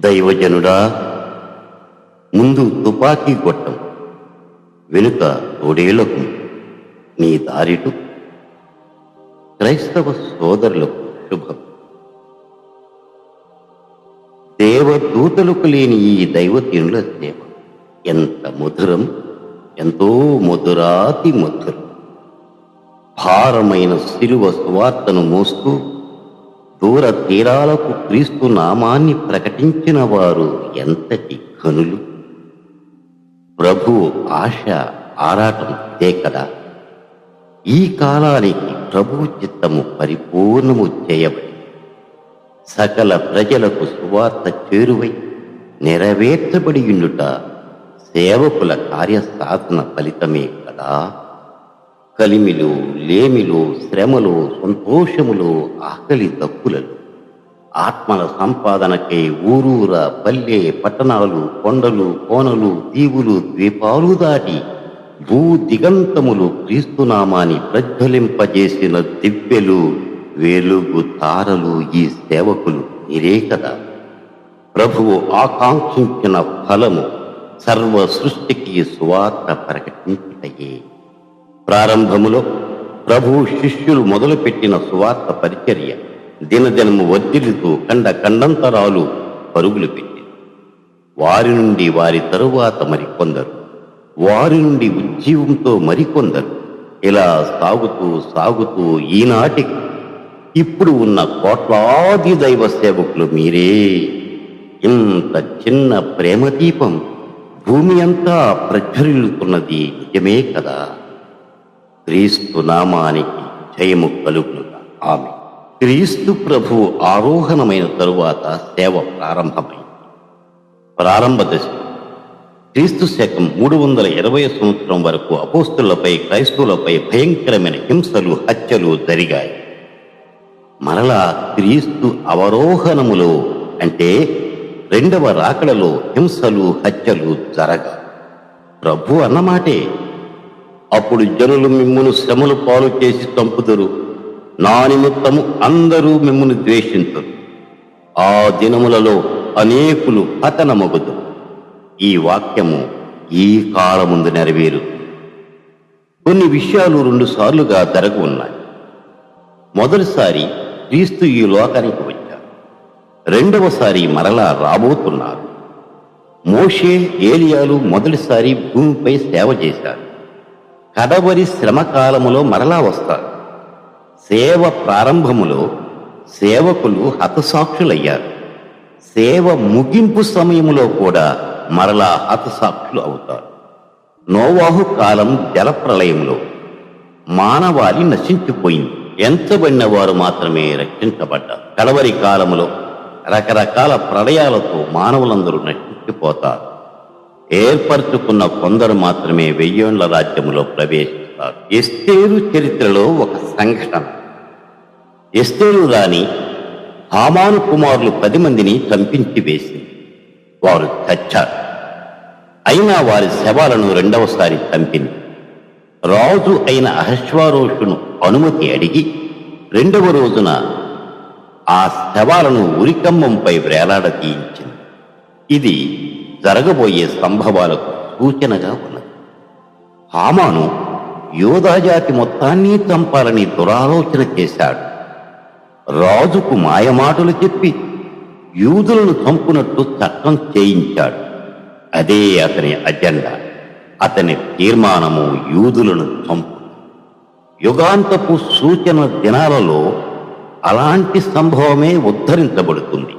దైవజనుడా ముందు తుపాకీ గొట్టం వెనుక తోడేలకు నీ దారిటు క్రైస్తవ సోదరులకు శుభం. దేవదూతలకు లేని ఈ దైవతీనుల సేవ ఎంత మధురం ఎంతో మధురాతి మధురం. భారమైన శిలువ స్వార్తను మోస్తూ దూర తీరాలకు క్రీస్తు నామాన్ని ప్రకటించిన వారు ఎంతటి ఘనులు? ప్రభు ఆశ ఆరాటం ఇదే కదా. ఈ కాలానికి ప్రభు చిత్తము పరిపూర్ణము చేయబడి సకల ప్రజలకు సువార్త చేరువై నెరవేర్చబడి ఉండుట సేవకుల కార్యసాధన ఫలితమే కదా. కలిమిలు లేమిలు శ్రమలు సంతోషములో ఆకలి దక్కులలు ఆత్మల సంపాదనకై ఊరూర పల్లె పట్టణాలు కొండలు కోనలు దీవులు ద్వీపాలు దాటి భూ దిగంతములు క్రీస్తునామాని ప్రజ్వలింపజేసిన దివ్యలు వేలుగు తారలు ఈ సేవకులు మీరే కదా. ప్రభువు ఆకాంక్షించిన ఫలము సర్వ సృష్టికి సువార్త ప్రకటించుటయే ప్రారంభములో ప్రభు శిష్యులు మొదలుపెట్టిన సువార్త పరిచర్య దినదినము వర్ధిల్లుతూ కండ కండంతరాలు పరుగులు పెట్టి వారి నుండి వారి తరువాత మరికొందరు వారి నుండి ఉజ్జీవంతో మరికొందరు. ఇలా సాగుతూ సాగుతూ ఈనాటికి ఇప్పుడు ఉన్న కోట్లాది దైవ సేవకులు మీరే. ఇంత చిన్న ప్రేమ దీపం భూమి అంతా ప్రజ్వరిల్లుతున్నది నిజమే కదా? క్రీస్తు నామానికి జయము కలుగునుగా. ఆమె క్రీస్తు ప్రభు ఆరోహణమైన తరువాత సేవ ప్రారంభమైంది. ప్రారంభ దశ. క్రీస్తు శకం మూడు వందల ఇరవై సంవత్సరం వరకు అపోస్తులపై క్రైస్తవులపై భయంకరమైన హింసలు హత్యలు జరిగాయి. మరలా క్రీస్తు అవరోహణములో అంటే రెండవ రాకడలో హింసలు హత్యలు జరగ ప్రభు అన్నమాటే అప్పుడు జనులు మిమ్మును శ్రమలు పాలు చేసి చంపుదురు. నా నిమిత్తము అందరూ మిమ్మును ద్వేషించరు. ఆ దినములలో అనేకులు పతనమగుదు ఈ వాక్యము ఈ కాలముందు నెరవేరు. కొన్ని విషయాలు రెండు సార్లుగా జరగ ఉన్నాయి. మొదటిసారి క్రీస్తు ఈ లోకానికి వచ్చారు. రెండవసారి మరలా రాబోతున్నారు. మోషే ఏలియాలు మొదటిసారి భూమిపై సేవ చేశారు. కడవరి శ్రమకాలములో మరలా వస్తారు. సేవ ప్రారంభములో సేవకులు హతసాక్షులయ్యారు. సేవ ముగింపు సమయములో కూడా మరలా హతసాక్షులు అవుతారు. నోవాహు కాలం జలప్రలయంలో మానవాళి నశించిపోయింది. ఎంచబడిన వారు మాత్రమే రక్షించబడ్డారు. కడవరి కాలములో రకరకాల ప్రళయాలతో మానవులందరూ నశించిపోతారు. ఏర్పరచుకున్న కొందరు మాత్రమే వెయ్యేండ్ల రాజ్యములో ప్రవేశిస్తారు. ఎస్తేరు చరిత్రలో ఒక సంఘటన. ఎస్తేరు రాణి హామాను కుమారులు పది మందిని చంపించి వేసింది. వారు చచ్చారు. అయినా వారి శవాలను రెండవసారి చంపింది. రాజు అయిన అహశ్వారోషును అనుమతి అడిగి రెండవ రోజున ఆ శవాలను ఉరికంబంపై వేలాడదీయించింది. ఇది జరగబోయే సంభవాలకు సూచనగా ఉన్నది. హామాను యోధాజాతి మొత్తాన్ని చంపాలని దురాలోచన చేశాడు. రాజుకు మాయమాటలు చెప్పి యూదులను చంపునట్టు చట్టం చేయించాడు. అదే అతని అజెండా అతని తీర్మానము యూదులను చంపు. యుగాంతపు సూచన దినాలలో అలాంటి సంభవమే ఉద్ధరించబడుతుంది.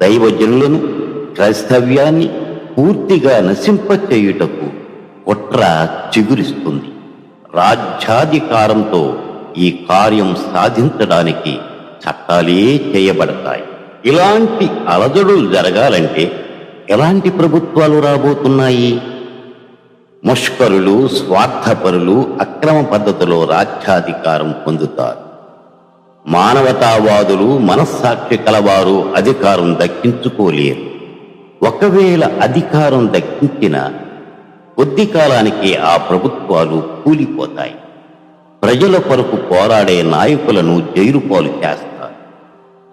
దైవజనులను క్రైస్తవ్యాన్ని పూర్తిగా నశింపచేయుటకు కుట్ర చిగురిస్తుంది. రాజ్యాధికారంతో ఈ కార్యం సాధించడానికి చట్టాలే చేయబడతాయి. ఇలాంటి అలజడులు జరగాలంటే ఎలాంటి ప్రభుత్వాలు రాబోతున్నాయి? ముష్కరులు స్వార్థపరులు అక్రమ పద్ధతిలో రాజ్యాధికారం పొందుతారు. మానవతావాదులు మనస్సాక్షి కలవారు అధికారం దక్కించుకోలేరు. ఒకవేళ అధికారం దక్కించిన కొద్ది కాలానికి ఆ ప్రభుత్వాలు కూలిపోతాయి. ప్రజల కొరకు పోరాడే నాయకులను జైరుపాలు చేస్తారు.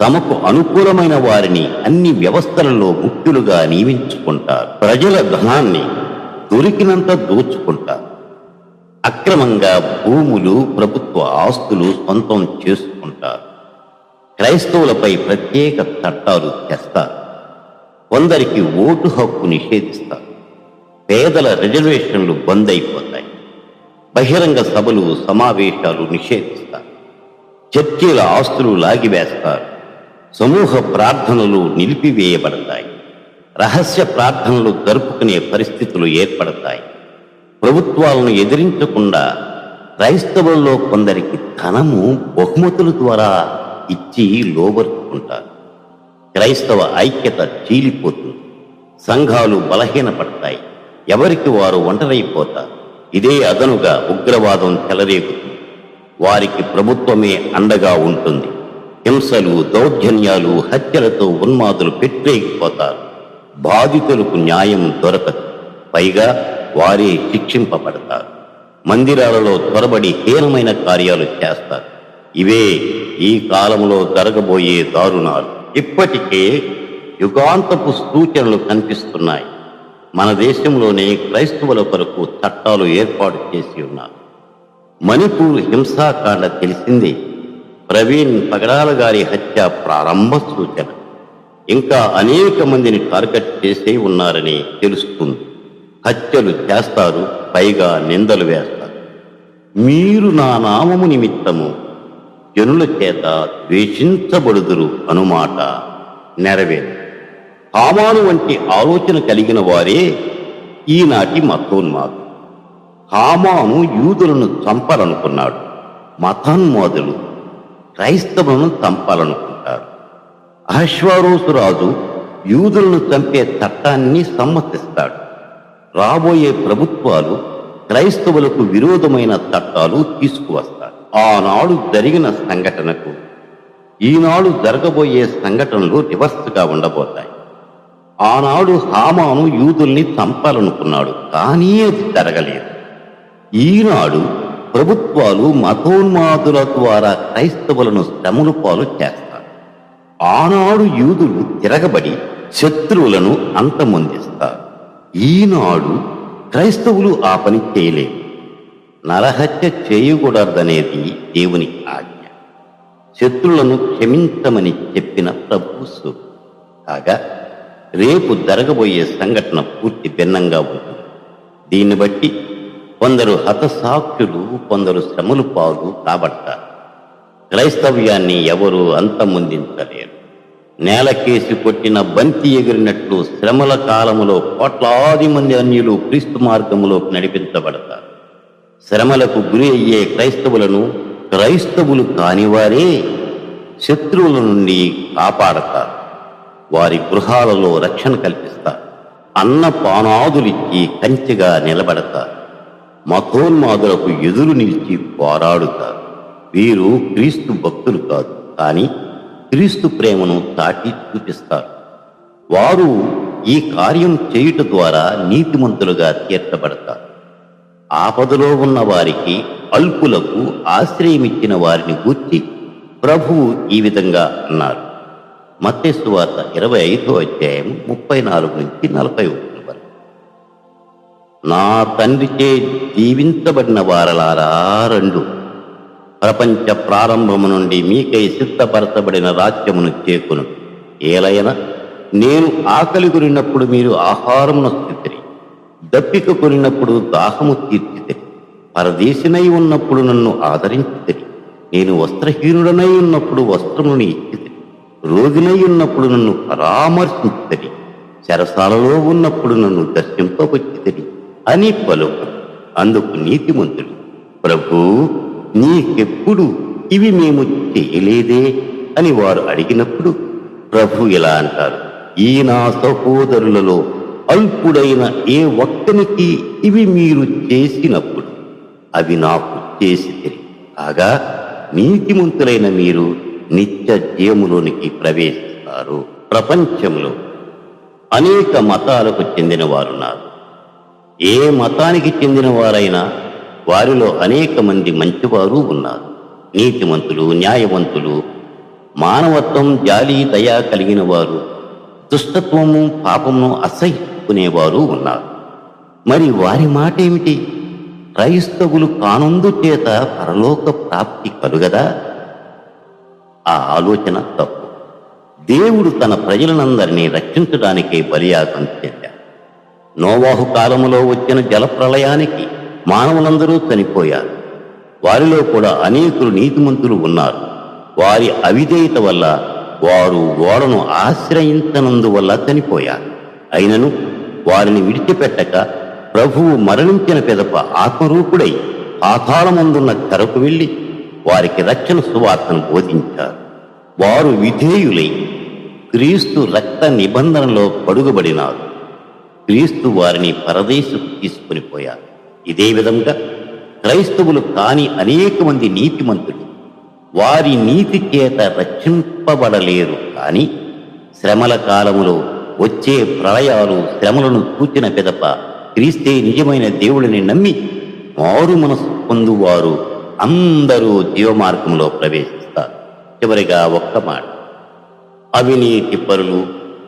తమకు అనుకూలమైన వారిని అన్ని వ్యవస్థలలో ముఖ్యులుగా నియమించుకుంటారు. ప్రజల ధనాన్ని దొరికినంత దోచుకుంటారు. అక్రమంగా భూములు ప్రభుత్వ ఆస్తులు సొంతం చేసుకుంటారు. క్రైస్తవులపై ప్రత్యేక చట్టాలు తెస్తారు కొందరికి ఓటు హక్కు నిషేధిస్తారు. పేదల రిజర్వేషన్లు బంద్ అయిపోతాయి బహిరంగ సభలు సమావేశాలు నిషేధిస్తారు. చర్చీల ఆస్తులు లాగివేస్తారు. సమూహ ప్రార్థనలు నిలిపివేయబడతాయి. రహస్య ప్రార్థనలు జరుపుకునే పరిస్థితులు ఏర్పడతాయి. ప్రభుత్వాలను ఎదిరించకుండా క్రైస్తవుల్లో కొందరికి ధనము బహుమతుల ద్వారా ఇచ్చి లోబరుచుకుంటారు. క్రైస్తవ ఐక్యత చీలిపోతుంది. సంఘాలు బలహీనపడతాయి. ఎవరికి వారు ఒంటరైపోతారు? ఇదే అదనుగా ఉగ్రవాదం చెలరేగుతుంది వారికి ప్రభుత్వమే అండగా ఉంటుంది. హింసలు దౌర్జన్యాలు హత్యలతో ఉన్మాదులు పెట్టేగిపోతారు బాధితులకు న్యాయం దొరకదు. పైగా వారే శిక్షింపబడతారు. మందిరాలలో త్వరబడి హీనమైన కార్యాలు చేస్తారు. ఇవే ఈ కాలంలో జరగబోయే దారుణాలు. ఇప్పటికే యుగాంతపు సూచనలు కనిపిస్తున్నాయి. మన దేశంలోనే క్రైస్తవుల కొరకు చట్టాలు ఏర్పాటు చేసి ఉన్నారు. మణిపూర్ హింసాకాండ తెలిసింది. ప్రవీణ్ పగడాల గారి హత్య ప్రారంభ సూచన. ఇంకా అనేక మందిని టార్గెట్ చేసే ఉన్నారని తెలుస్తుంది. హత్యలు చేస్తారు పైగా నిందలు వేస్తారు. మీరు నా నామము నిమిత్తము జనుల చేత ద్వేషించబడుదురు అనుమాట నెరవేరు. హామాను వంటి ఆలోచన కలిగిన వారే ఈనాటి మతోన్మాదు హామాను యూదులను చంపాలనుకున్నాడు మతాన్మాదులు క్రైస్తవులను చంపాలనుకుంటారు. అహశ్వారోసు రాజు యూదులను చంపే చట్టాన్ని సమ్మతిస్తాడు. రాబోయే ప్రభుత్వాలు క్రైస్తవులకు విరోధమైన చట్టాలు తీసుకువస్తాయి. ఆనాడు జరిగిన సంఘటనకు ఈనాడు జరగబోయే సంఘటనలు రివర్స్గా ఉండబోతాయి. ఆనాడు హామాను యూదుల్ని చంపాలనుకున్నాడు కానీ అది జరగలేదు. ఈనాడు ప్రభుత్వాలు మతోన్మాదుల ద్వారా క్రైస్తవులను శ్రమలు పాలు చేస్తారు ఆనాడు యూదులు తిరగబడి శత్రువులను అంతమొందిస్తారు. ఈనాడు క్రైస్తవులు ఆ పని చేయలేరు. నరహత్య చేయకూడదనేది దేవుని ఆజ్ఞ. శత్రులను క్షమించమని చెప్పిన ప్రభు కాగా రేపు జరగబోయే సంఘటన పూర్తి భిన్నంగా ఉంటుంది. దీన్ని బట్టి కొందరు హతసాక్షులు కొందరు శ్రమలు పాలు కాబట్టారు క్రైస్తవ్యాన్ని ఎవరు అంతమొందించలేరు. నేలకేసి కొట్టిన బంతి ఎగిరినట్లు శ్రమల కాలములో కోట్లాది మంది అన్యులు క్రీస్తు మార్గములోకి నడిపించబడతారు. శ్రమలకు గురి అయ్యే క్రైస్తవులను క్రైస్తవులు కానివారే శత్రువుల నుండి కాపాడతారు. వారి గృహాలలో రక్షణ కల్పిస్తారు. అన్న పానాదులిచ్చి కంచెగా నిలబడతారు. మతోన్మాదులకు ఎదురు నిలిచి పోరాడుతారు. వీరు క్రీస్తు భక్తులు కాదు కానీ క్రీస్తు ప్రేమను దాటి చూపిస్తారు. వారు ఈ కార్యం చేయుట ద్వారా నీతిమంతులుగా తీర్చబడతారు. ఆపదలో ఉన్న వారికి అల్పులకు ఆశ్రయమిచ్చిన వారిని గూర్చి ప్రభువు ఈ విధంగా అన్నారు. మత్స్సు వార్త ఇరవై ఐదో అధ్యాయం ముప్పై నాలుగు నుంచి నలభై ఒకటి వరకు. నా తండ్రిచే దీవించబడిన వారలారా రెండు. ప్రపంచ ప్రారంభము నుండి మీకై సిద్ధపరచబడిన రాజ్యమును చేకును. ఏలయన నేను ఆకలి గురినప్పుడు మీరు ఆహారమును స్థితి దప్పిక కొనినప్పుడు దాహము తీర్చితే పరదేశినై ఉన్నప్పుడు నన్ను ఆదరించితే నేను వస్త్రహీనుడనై ఉన్నప్పుడు వస్త్రమును ఇచ్చితే రోగినై ఉన్నప్పుడు నన్ను పరామర్శించితే చెరసాలలో ఉన్నప్పుడు నన్ను దర్శింపవచ్చితిరి అని పలుకు. అందుకు నీతిమంతుడు ప్రభూ నీకెప్పుడు ఇవి మేము చేయలేదే? అని వారు అడిగినప్పుడు ప్రభు ఇలా అంటారు ఈ నా సహోదరులలో అల్పుడైన ఏ ఒక్కనికి ఇవి మీరు చేసినప్పుడు అవి నాకు చేసి కాగా నీతిమంతులైన మీరు నిత్య జీవములోనికి ప్రవేశిస్తారు. ప్రపంచంలో అనేక మతాలకు చెందిన వారున్నారు ఏ మతానికి చెందిన వారైనా వారిలో అనేక మంది మంచివారు ఉన్నారు. నీతిమంతులు న్యాయవంతులు మానవత్వం జాలి దయ కలిగిన వారు దుష్టత్వము పాపమును చెప్పుకునేవారు ఉన్నారు. మరి వారి మాట ఏమిటి క్రైస్తవులు కానుందు చేత పరలోక ప్రాప్తి కలుగదా? ఆ ఆలోచన తప్పు. దేవుడు తన ప్రజలనందరినీ రక్షించడానికే బలియాగం చేశాడు. నోవాహు కాలములో వచ్చిన జలప్రళయానికి మానవులందరూ చనిపోయారు. వారిలో కూడా అనేకులు నీతిమంతులు ఉన్నారు. వారి అవిధేయత వల్ల వారు ఓడను ఆశ్రయించనందువల్ల చనిపోయారు. అయినను వారిని విడిచిపెట్టక ప్రభువు మరణించిన పెదప ఆత్మరూపుడై పాతాళమందున్న కరకు వెళ్ళి వారికి రక్షణ సువార్తను బోధించారు. వారు విధేయులై క్రీస్తు రక్త నిబంధనలో పడుగబడినారు. క్రీస్తు వారిని పరదేశకు తీసుకుని పోయారు. ఇదే విధంగా క్రైస్తవులు కాని అనేక మంది నీతిమంతులు వారి నీతి చేత రక్షింపబడలేరు కానీ శ్రమల కాలములో వచ్చే ప్రళయాలు శ్రమలను కూర్చిన పిదప క్రీస్తే నిజమైన దేవుడిని నమ్మి మారు మనసు పొందువారు అందరూ జీవమార్గంలో ప్రవేశిస్తారు. చివరిగా ఒక్క మాట అవినీతి పరులు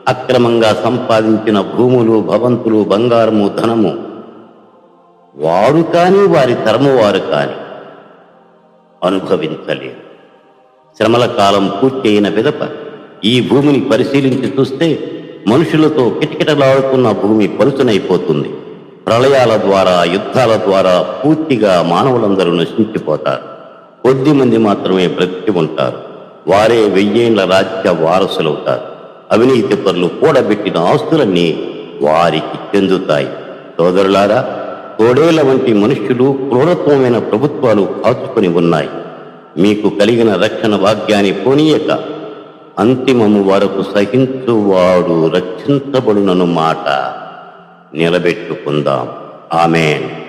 అక్రమంగా సంపాదించిన భూములు భవంతులు బంగారము ధనము వారు కాని వారి తరము వారు కాని అనుభవించలేరు. శ్రమల కాలం పూర్తి అయిన విదప ఈ భూమిని పరిశీలించి చూస్తే మనుషులతో కిటకిటలాడుతున్న భూమి పలుచనైపోతుంది ప్రళయాల ద్వారా యుద్ధాల ద్వారా పూర్తిగా మానవులందరూ నశించిపోతారు. కొద్ది మంది మాత్రమే బ్రతికి ఉంటారు. వారే వెయ్యేండ్ల రాజ్య వారసులవుతారు. అవినీతి పనులు కూడబెట్టిన ఆస్తులన్నీ వారికి చెందుతాయి. సోదరులారా తోడేళ్ళ వంటి మనుష్యులు క్రూరత్వమైన ప్రభుత్వాలు కాచుకొని ఉన్నాయి. మీకు కలిగిన రక్షణ వాక్యాన్ని పోనీయక. అంతిమము వరకు సహించువాడు రక్షించబడునను మాట నిలబెట్టుకుందాం. ఆమెన్.